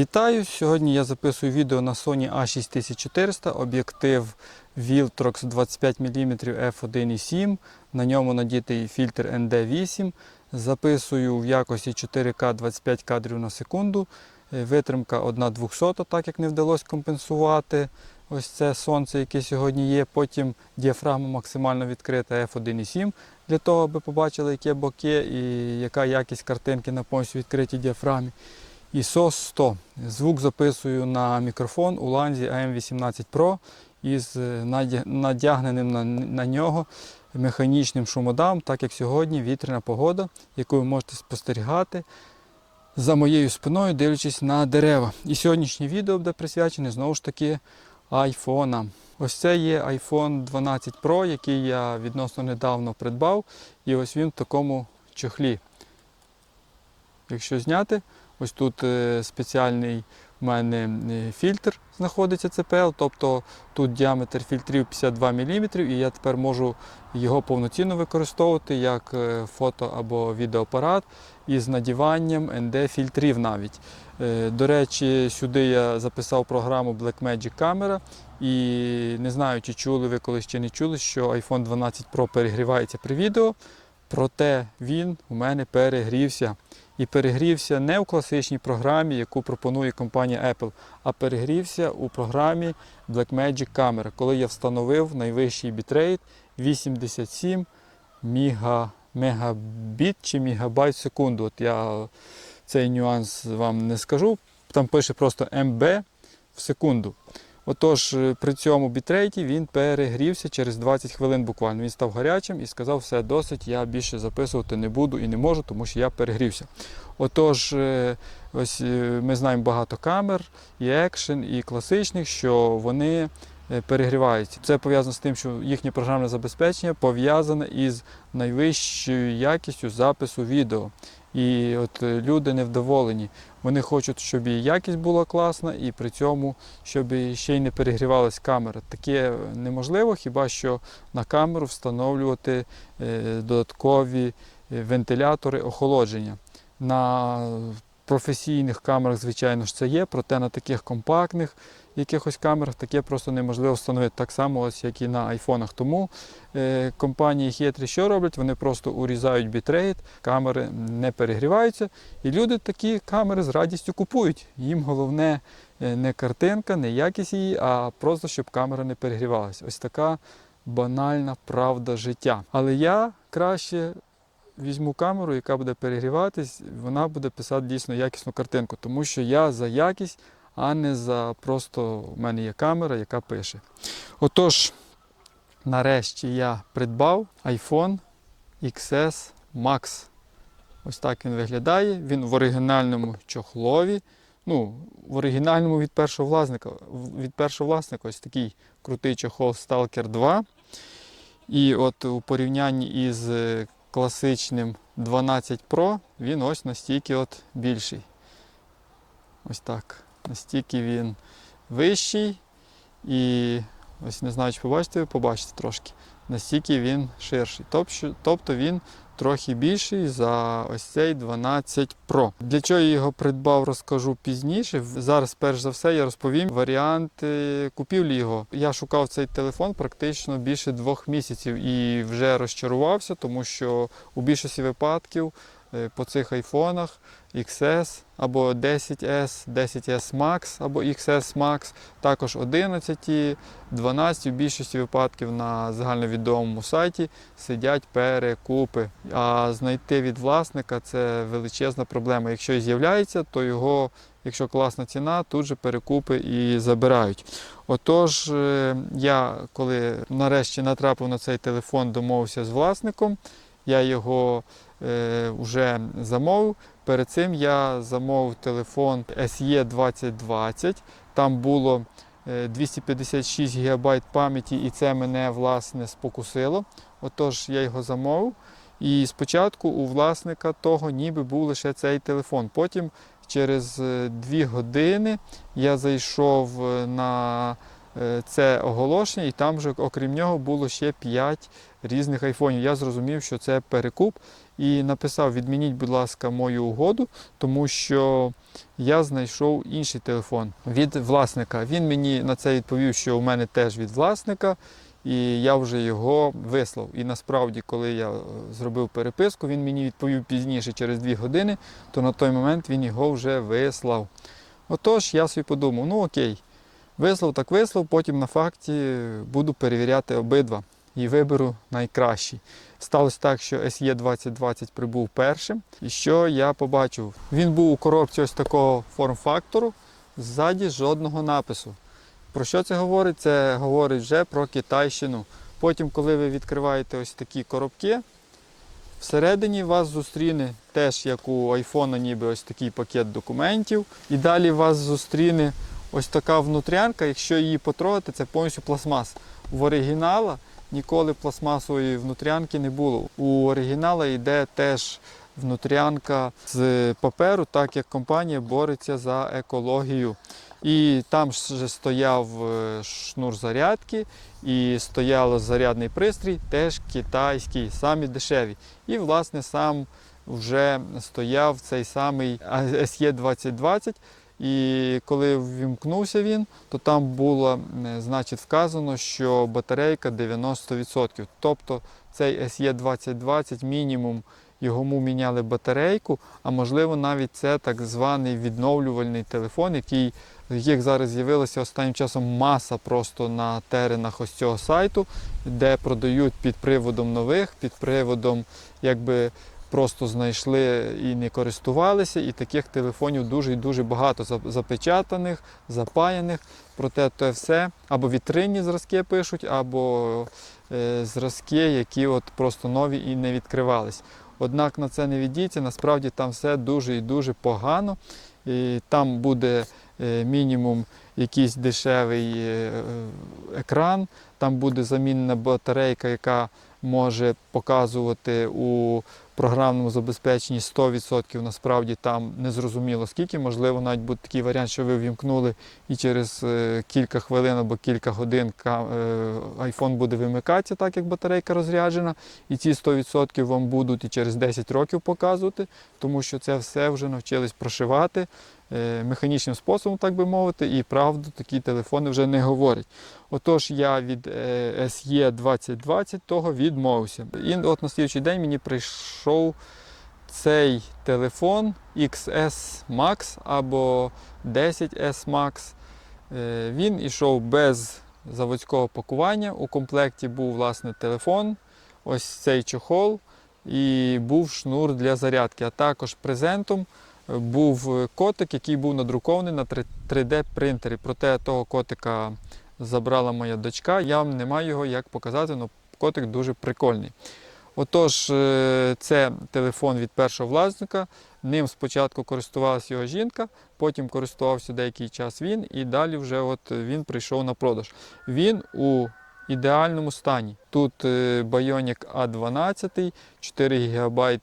Вітаю! Сьогодні я записую відео на Sony A6400, об'єктив Viltrox 25 мм f1.7. На ньому надітий фільтр ND8. Записую в якості 4К 25 кадрів на секунду. Е, Витримка 1 200, так як не вдалося компенсувати. Ось це сонце, яке сьогодні є. Потім діафрагма максимально відкрита f1.7 для того, аби побачили, яке боки і яка якість картинки на повністю відкритій діафрагмі. І SOS 100. Звук записую на мікрофон у ланзі AM18 Pro із е, надягненим на, нього механічним шумодавом, так як сьогодні вітряна погода, яку ви можете спостерігати за моєю спиною, дивлячись на дерева. І сьогоднішнє відео буде присвячене знову ж таки айфонам. Ось це є iPhone 12 Pro, який я відносно недавно придбав. І ось він в такому чохлі. Якщо зняти, ось тут е, спеціальний в мене е, фільтр знаходиться CPL, тобто тут діаметр фільтрів 52 мм, і я тепер можу його повноцінно використовувати як е, фото або відеоапарат із надіванням ND-фільтрів навіть. До речі, сюди я записав програму Blackmagic Camera. І не знаю, чи чули ви колись чи не чули, що iPhone 12 Pro перегрівається при відео. Проте він у мене перегрівся. І перегрівся не у класичній програмі, яку пропонує компанія Apple, а перегрівся у програмі Blackmagic Camera, коли я встановив найвищий бітрейт 87 мега, мегабіт чи мегабайт в секунду. От я цей нюанс вам не скажу. Там пише просто МБ в секунду. Отож, е, при цьому бітрейті він перегрівся через 20 хвилин буквально. Він став гарячим і сказав, все досить, я більше записувати не буду і не можу, тому що я перегрівся. Отож, е, ось е, ми знаємо багато камер, і екшен, і класичних, що вони перегріваються. Це пов'язано з тим, що їхнє програмне забезпечення пов'язане із найвищою якістю запису відео. І от люди невдоволені. Вони хочуть, щоб і якість була класна, і при цьому, щоб ще й не перегрівалась камера. Таке неможливо, хіба що на камеру встановлювати е, додаткові е, вентилятори охолодження. На професійних камерах, звичайно ж, це є, проте на таких компактних якихось камерах таке просто неможливо встановити. Так само, ось як і на айфонах. Тому е, компанії хитрі що роблять? Вони просто урізають бітрейт, камери не перегріваються, і люди такі камери з радістю купують. Їм головне е, не картинка, не якість її, а просто щоб камера не перегрівалася. Ось така банальна правда життя. Але я краще візьму камеру, яка буде перегріватись, вона буде писати дійсно якісну картинку, тому що я за якість, а не за просто в мене є камера, яка пише. Отож, нарешті я придбав iPhone XS Max. Ось так він виглядає. Він в оригінальному чохлові. Ну, в оригінальному від першого власника. Від першого власника ось такий крутий чохол Stalker 2. І от у порівнянні із е, класичним 12 Pro він ось настільки от більший. Ось так. Настільки він вищий. І ось не знаю, чи побачите, ви побачите трошки. Настільки він ширший. Тобто, він трохи більший за ось цей 12 Pro. Для чого я його придбав, розкажу пізніше. Зараз, перш за все, я розповім варіанти купівлі його. Я шукав цей телефон практично більше двох місяців і вже розчарувався, тому що у більшості випадків по цих айфонах XS або 10S, 10S Max або XS Max, також 11, 12 в більшості випадків на загальновідомому сайті сидять перекупи. А знайти від власника це величезна проблема. Якщо і з'являється, то його, якщо класна ціна, тут же перекупи і забирають. Отож, е, я коли нарешті натрапив на цей телефон, домовився з власником, я його е, вже замовив. Перед цим я замовив телефон SE 2020. Там було е, 256 ГБ пам'яті, і це мене власне спокусило. Отож, я його замовив. І спочатку у власника того ніби був лише цей телефон. Потім через е, дві години я зайшов е, на е, це оголошення, і там же, окрім нього, було ще 5 різних айфонів. Я зрозумів, що це перекуп, і написав: відмініть, будь ласка, мою угоду, тому що я знайшов інший телефон від власника. Він мені на це відповів, що у мене теж від власника. І я вже його вислав. І насправді, коли я е, зробив переписку, він мені відповів пізніше, через 2 години, то на той момент він його вже вислав. Отож, я собі подумав, ну окей, вислав так вислав, потім на факті буду перевіряти обидва і виберу найкращий. Сталося так, що SE 2020 прибув першим. І що я побачив? Він був у коробці ось такого форм-фактору, ззаді жодного напису. Про що це говорить? Це говорить вже про Китайщину. Потім, коли ви відкриваєте ось такі коробки, всередині вас зустріне теж як у айфона, ніби ось такий пакет документів. І далі вас зустріне ось така внутрянка. Якщо її потрогати, це повністю пластмас. В оригінала ніколи пластмасової внутрянки не було. У оригінала йде теж внутрянка з паперу, так як компанія бореться за екологію. І там ж стояв е, шнур зарядки, і стояв зарядний пристрій, теж китайський, самі дешеві. І, власне, сам вже стояв цей самий SE 2020. І коли ввімкнувся він, то там було значить, вказано, що батарейка 90%. Тобто цей SE 2020 мінімум йому міняли батарейку, а можливо навіть це так званий відновлювальний телефон, який яких зараз з'явилася останнім часом маса просто на теренах ось цього сайту, де продають під приводом нових, під приводом якби просто знайшли і не користувалися. І таких телефонів дуже і дуже багато запечатаних, запаяних. Проте це все або вітринні зразки пишуть, або е, зразки, які от просто нові і не відкривались. Однак на це не віддіться, насправді там все дуже і дуже погано. І там буде е, мінімум якийсь дешевий е, екран, там буде замінена батарейка, яка може показувати у програмному забезпеченні 100%. Насправді там не зрозуміло скільки. Можливо, навіть буде такий варіант, що ви ввімкнули і через е, кілька хвилин або кілька годин ка- е, iPhone буде вимикатися, так як батарейка розряджена. І ці 100% вам будуть і через 10 років показувати, тому що це все вже навчились прошивати механічним способом, так би мовити, і правду такі телефони вже не говорять. Отож, я від е, SE 2020 того відмовився. І от на слідчий день мені прийшов цей телефон XS Max або 10S Max. Е, Він ішов без заводського пакування. У комплекті був власне телефон, ось цей чохол і був шнур для зарядки. А також презентом е, був котик, який був надрукований на 3D принтері. Проте того котика забрала моя дочка. Я вам не маю його як показати, але котик дуже прикольний. Отож, е, це телефон від першого власника. Ним спочатку користувалася його жінка, потім користувався деякий час він, і далі вже от він прийшов на продаж. Він у ідеальному стані. Тут Bionic A12, 4 ГБ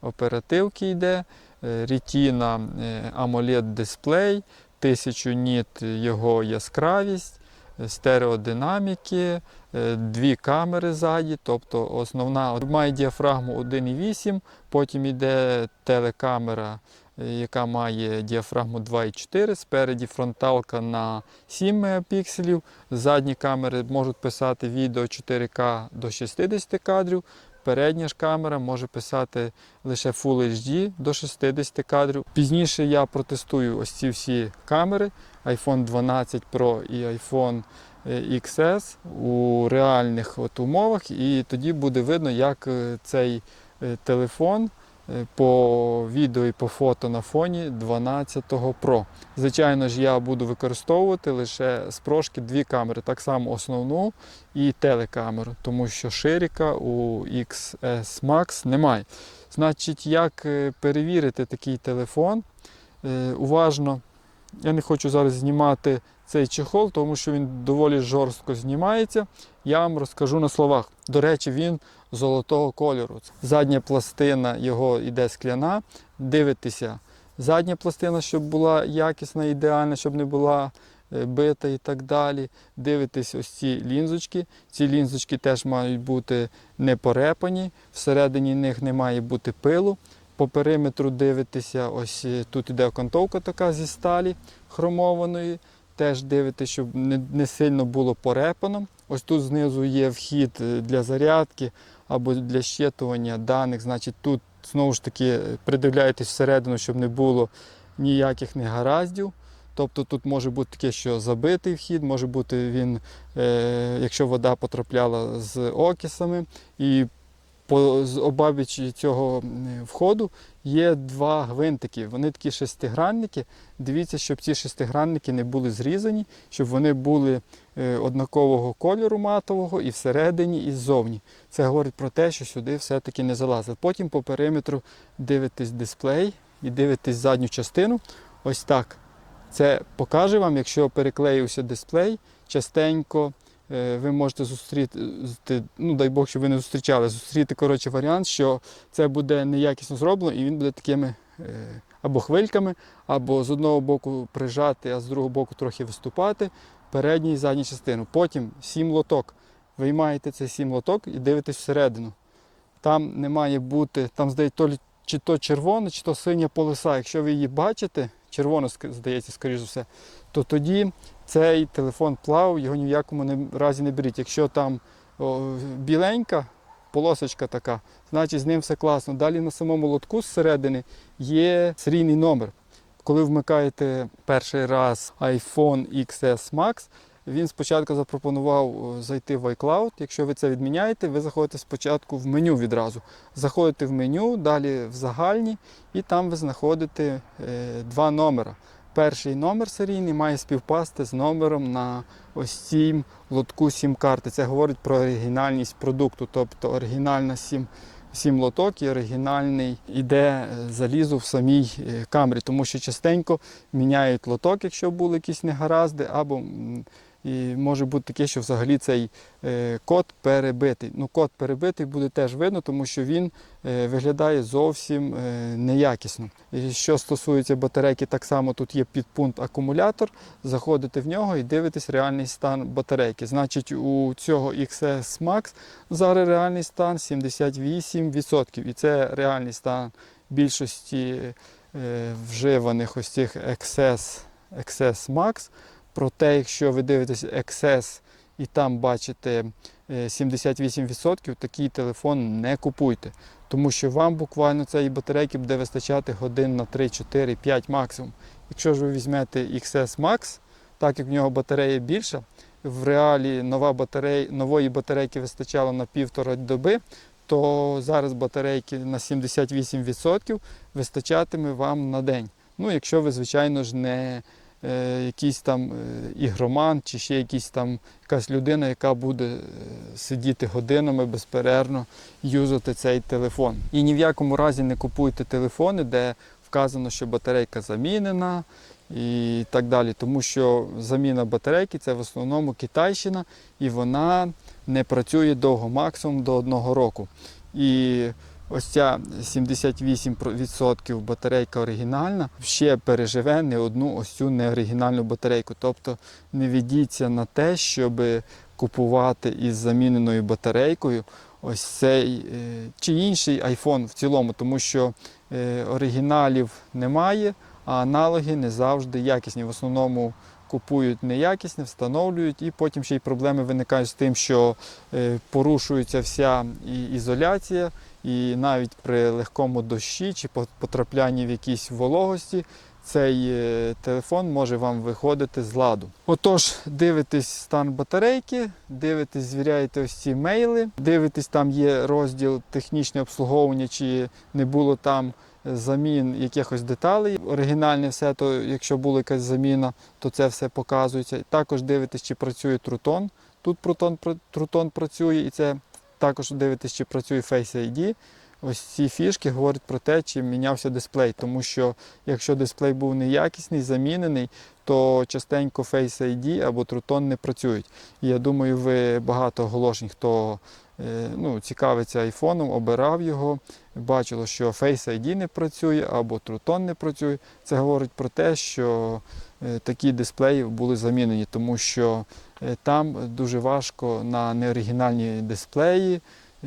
оперативки йде, Retina е, AMOLED дисплей, 1000 ніт його яскравість, е, стереодинаміки, е, дві камери ззаді, тобто основна має діафрагму 1,8, потім йде телекамера, е, яка має діафрагму 2,4, спереді фронталка на 7 мегапікселів, задні камери можуть писати відео 4К до 60 кадрів. Передня ж камера може писати лише Full HD до 60 кадрів. Пізніше я протестую ось ці всі камери iPhone 12 Pro і iPhone е, XS у реальних от умовах, і тоді буде видно, як е, цей е, телефон по відео і по фото на фоні 12 Pro. Звичайно ж, я буду використовувати лише з прошки дві камери, так само основну і телекамеру, тому що ширика у XS Max немає. Значить, як е, перевірити такий телефон? Е, Уважно, я не хочу зараз знімати цей чехол, тому що він доволі жорстко знімається. Я вам розкажу на словах. До речі, він золотого кольору. Задня пластина його йде скляна. Дивитеся, задня пластина, щоб була якісна, ідеальна, щоб не була е, бита і так далі. Дивитесь ось ці лінзочки. Ці лінзочки теж мають бути не порепані, всередині них не має бути пилу. По периметру дивитеся, ось е, тут іде окантовка така зі сталі хромованої. Теж дивитесь, щоб не, не сильно було порепано. Ось тут знизу є вхід е, для зарядки або для щитування даних. Значить, тут знову ж таки придивляєтесь всередину, щоб не було ніяких негараздів. Тобто тут може бути таке, що забитий вхід, може бути він, е, якщо вода потрапляла з окисами. І по обабіч цього входу є два гвинтики. Вони такі шестигранники. Дивіться, щоб ці шестигранники не були зрізані, щоб вони були однакового кольору матового і всередині, і ззовні. Це говорить про те, що сюди все-таки не залазить. Потім по периметру дивитесь дисплей і дивитесь задню частину. Ось так. Це покаже вам, якщо переклеївся дисплей, частенько е, ви можете зустріти, зустріти- ну дай Бог, щоб ви не зустрічали, зустріти коротше, варіант, що це буде неякісно зроблено і він буде такими е, або хвильками, або з одного боку прижати, а з другого боку трохи виступати, передній і задню частину. Потім сім лоток. Виймаєте цей сім лоток і дивитесь всередину. Там не має бути, там здається, чи то червона, чи то синя полоса. Якщо ви її бачите, червона, здається, скоріш за все, то тоді цей телефон плав, його ні в якому разі не беріть. Якщо там о, біленька полосочка така, значить з ним все класно. Далі на самому лотку зсередини є серійний номер. Коли вмикаєте перший раз iPhone XS Max, він спочатку запропонував зайти в iCloud. Якщо ви це відміняєте, ви заходите спочатку в меню відразу. Заходите в меню, далі в загальні, і там ви знаходите е, два номера. Перший номер серійний має співпасти з номером на ось лотку сім-карти. Це говорить про оригінальність продукту, тобто оригінальна сім. Сім лоток і оригінальний іде залізу в самій е, камері, тому що частенько міняють лоток, якщо були якісь негаразди, або і може бути таке, що взагалі цей е, код перебитий. Ну, код перебитий буде теж видно, тому що він е, виглядає зовсім е, неякісно. І що стосується батарейки, так само тут є підпункт акумулятор. Заходите в нього і дивитесь реальний стан батарейки. Значить, у цього XS Max зараз реальний стан 78%. І це реальний стан більшості вживаних ось цих XS, XS Max. Проте, якщо ви дивитесь XS і там бачите е, 78%, такий телефон не купуйте. Тому що вам буквально цієї батарейки буде вистачати годин на 3, 4, 5 максимум. Якщо ж ви візьмете XS Max, так як в нього батарея більша, в реалі нова батарея, нової батарейки вистачало на півтора доби, то зараз батарейки на 78% вистачатиме вам на день. Ну, якщо ви, звичайно ж, не е, якийсь там е, ігроман чи ще якийсь там якась людина, яка буде е, сидіти годинами безперервно юзати цей телефон. І ні в якому разі не купуйте телефони, де вказано, що батарейка замінена і так далі. Тому що заміна батарейки це в основному китайщина, і вона не працює довго, максимум до одного року. І ось ця 78% батарейка оригінальна ще переживе не одну ось цю неоригінальну батарейку. Тобто не ведіться на те, щоб купувати із заміненою батарейкою ось цей е, чи інший iPhone в цілому, тому що е, оригіналів немає, а аналоги не завжди якісні. В основному купують неякісне, встановлюють, і потім ще й проблеми виникають з тим, що е, порушується вся ізоляція, і навіть при легкому дощі чи по- потраплянні в якісь вологості. Цей е, телефон може вам виходити з ладу. Отож, дивитесь стан батарейки, дивитесь, звіряєте ось ці мейли, дивитесь, там є розділ технічне обслуговування, чи не було там замін якихось деталей. Оригінальне все, то якщо була якась заміна, то це все показується. Також дивитесь, чи працює трутон. Тут трутон, трутон працює, і це також дивитесь, чи працює Face ID. ось ці фішки говорять про те, чи мінявся дисплей. Тому що якщо дисплей був неякісний, замінений, то частенько Face ID або Truton не працюють. І я думаю, ви багато оголошень, хто ну, цікавиться айфоном, обирав його, бачило, що Face ID не працює або Truton не працює. Це говорить про те, що е, такі дисплеї були замінені, тому що е, там дуже важко на неоригінальні дисплеї,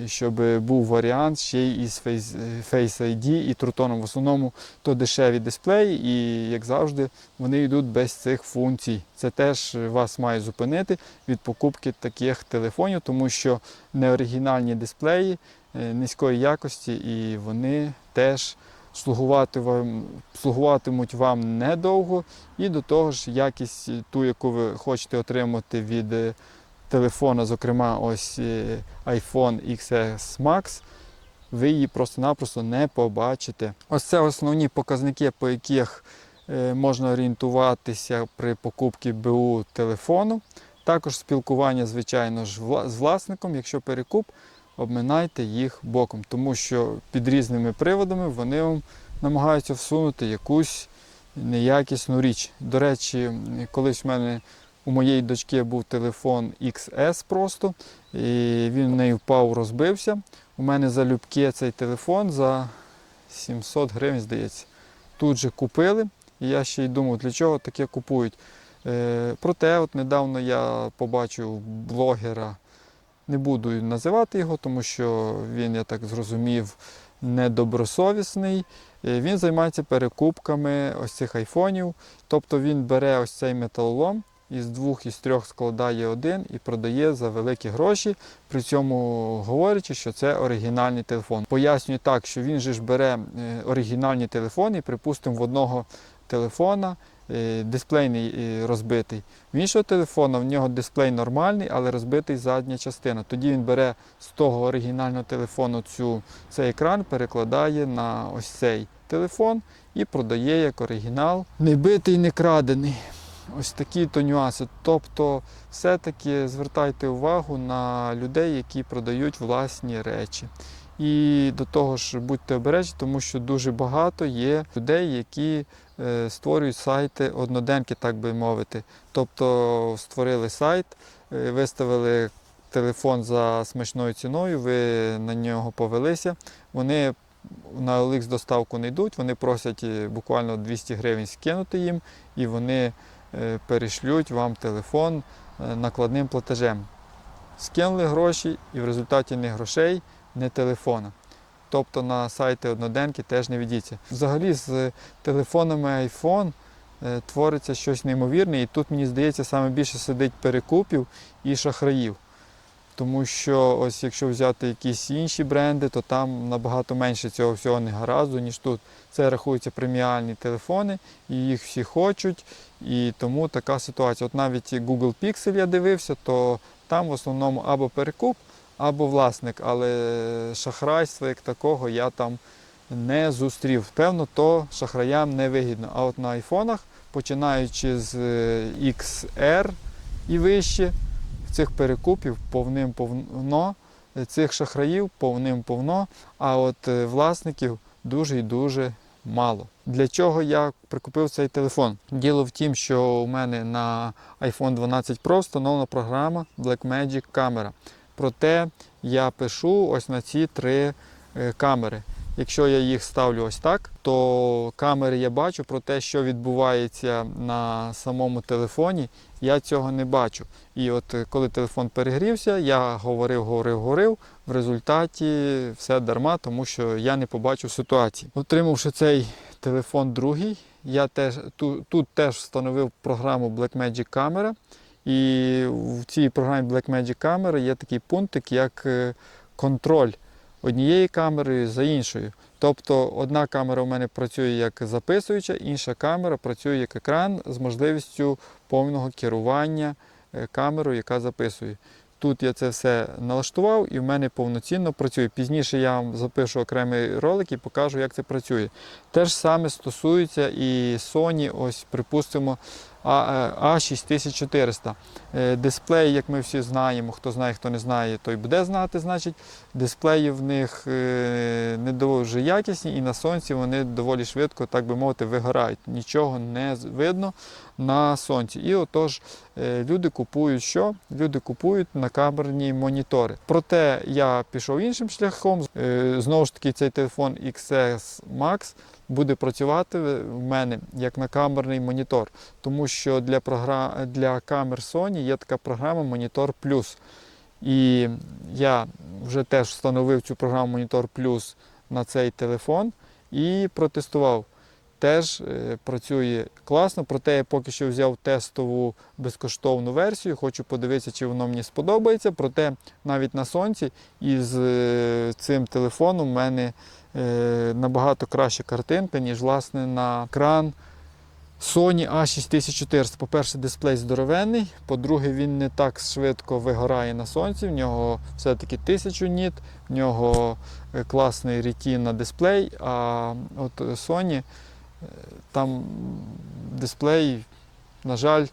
щоб був варіант ще й із Face, е, ID і Truton. В основному то дешеві дисплеї, і як завжди, вони йдуть без цих функцій. Це теж вас має зупинити від покупки таких телефонів, тому що неоригінальні дисплеї е, низької якості і вони теж слугувати вам, слугуватимуть вам недовго. І до того ж, якість ту, яку ви хочете отримати від е, телефона, зокрема, ось е, iPhone XS Max, ви її просто-напросто не побачите. Ось це основні показники, по яких е, можна орієнтуватися при покупці БУ телефону. Також спілкування, звичайно ж, з власником, якщо перекуп, обминайте їх боком, тому що під різними приводами вони вам намагаються всунути якусь неякісну річ. До речі, колись в мене у моєї дочки був телефон XS просто, і він в неї впав, розбився. У мене залюбки цей телефон за 700 гривень, здається. Тут же купили, і я ще й думав, для чого таке купують. Е, проте, от недавно я побачив блогера, не буду називати його, тому що він, я так зрозумів, недобросовісний. Е, Він займається перекупками ось цих айфонів. Тобто він бере ось цей металолом, із двох із трьох складає один і продає за великі гроші, при цьому говорячи, що це оригінальний телефон. Пояснюю так, що він же ж бере е, оригінальні телефони, припустимо, в одного телефона е, дисплейний е, розбитий. В іншого телефона в нього дисплей нормальний, але розбитий задня частина. Тоді він бере з того оригінального телефону цю, цей екран, перекладає на ось цей телефон і продає як оригінал. Не битий, не крадений. Ось такі то нюанси. Тобто, все-таки звертайте увагу на людей, які продають власні речі. І до того ж будьте обережні, тому що дуже багато є людей, які е, створюють сайти одноденки, так би мовити. Тобто створили сайт, е, виставили телефон за смачною ціною, ви на нього повелися. Вони на OLX доставку не йдуть, вони просять е, буквально 200 гривень скинути їм, і вони перешлють вам телефон е, накладним платежем. Скинули гроші, і в результаті не грошей, не телефона. Тобто на сайти одноденки теж не ведіться. Взагалі з телефонами iPhone е, твориться щось неймовірне, і тут, мені здається, саме більше сидить перекупів і шахраїв. Тому що ось якщо взяти якісь інші бренди, то там набагато менше цього всього негаразду, ніж тут. Це рахуються преміальні телефони, і їх всі хочуть. І тому така ситуація. От навіть Google Pixel я дивився, то там в основному або перекуп, або власник, але шахрайства як такого я там не зустрів. Певно, то шахраям не вигідно. А от на айфонах, починаючи з е, XR і вище, цих перекупів повним-повно, цих шахраїв повним-повно, а от е, власників дуже і дуже мало. Для чого я прикупив цей телефон? Діло в тім, що у мене на iPhone 12 Pro встановлена програма Blackmagic Camera. Проте я пишу ось на ці три е, камери. Якщо я їх ставлю ось так, то камери я бачу, про те, що відбувається на самому телефоні, я цього не бачу. І от е, коли телефон перегрівся, я говорив, говорив, говорив. В результаті все дарма, тому що я не побачив ситуації. Отримавши цей телефон другий, я теж тут, тут теж встановив програму Blackmagic Camera. І в цій програмі Blackmagic Camera є такий пунктик, як е, контроль однієї камери за іншою. Тобто одна камера у мене працює як записуюча, інша камера працює як екран з можливістю повного керування е, камерою, яка записує. Тут я це все налаштував і в мене повноцінно працює. Пізніше я вам запишу окремий ролик і покажу, як це працює. Те ж саме стосується і Sony, ось, припустимо, А- е, A6400. Е, Дисплей, як ми всі знаємо, хто знає, хто не знає, той буде знати. Значить, дисплеї в них е, не дуже якісні і на сонці вони доволі швидко, так би мовити, вигорають. Нічого не видно на сонці. І отож люди купують що? Люди купують накамерні монітори. Проте я пішов іншим шляхом. Знову ж таки, цей телефон XS Max буде працювати в мене як накамерний монітор, тому що для, програ... для камер Sony є така програма Monitor Plus. І я вже теж встановив цю програму Monitor Plus на цей телефон і протестував. Теж е, працює класно, проте я поки що взяв тестову безкоштовну версію. Хочу подивитися, чи воно мені сподобається. Проте навіть на сонці із е, цим телефоном в мене набагато краща картинка, ніж власне на екран Sony A6400. По-перше, дисплей здоровенний, по-друге, він не так швидко вигорає на сонці. В нього все-таки 1000 ніт, в нього е, класний Retina дисплей, а от Sony е, там дисплей, на жаль,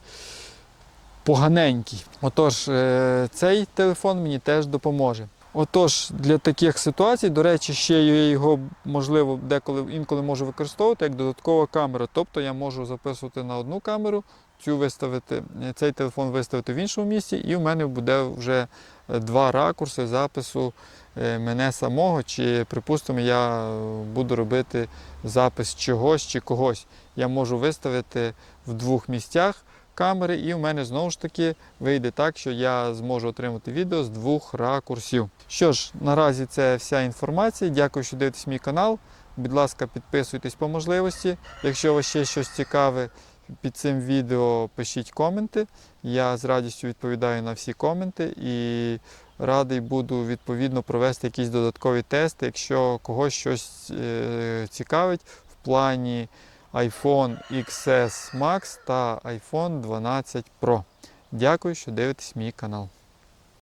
поганенький. Отож, е, цей телефон мені теж допоможе. Отож, для таких ситуацій, до речі, ще я його можливо деколи інколи можу використовувати як додаткова камера. Тобто я можу записувати на одну камеру, цю виставити, е, цей телефон виставити в іншому місці, і в мене буде вже е, два ракурси запису е, мене самого, чи, припустимо, я буду робити запис чогось чи когось. Я можу виставити в двох місцях камери, і в мене знову ж таки вийде так, що я зможу отримати відео з двох ракурсів. Що ж, наразі це вся інформація. Дякую, що дивитесь мій канал. Будь ласка, підписуйтесь по можливості. Якщо у вас ще щось цікаве під цим відео, пишіть коменти. Я з радістю відповідаю на всі коменти і радий буду відповідно провести якісь додаткові тести, якщо когось щось е, цікавить в плані iPhone XS Max та iPhone 12 Pro. Дякую, що дивитесь мій канал.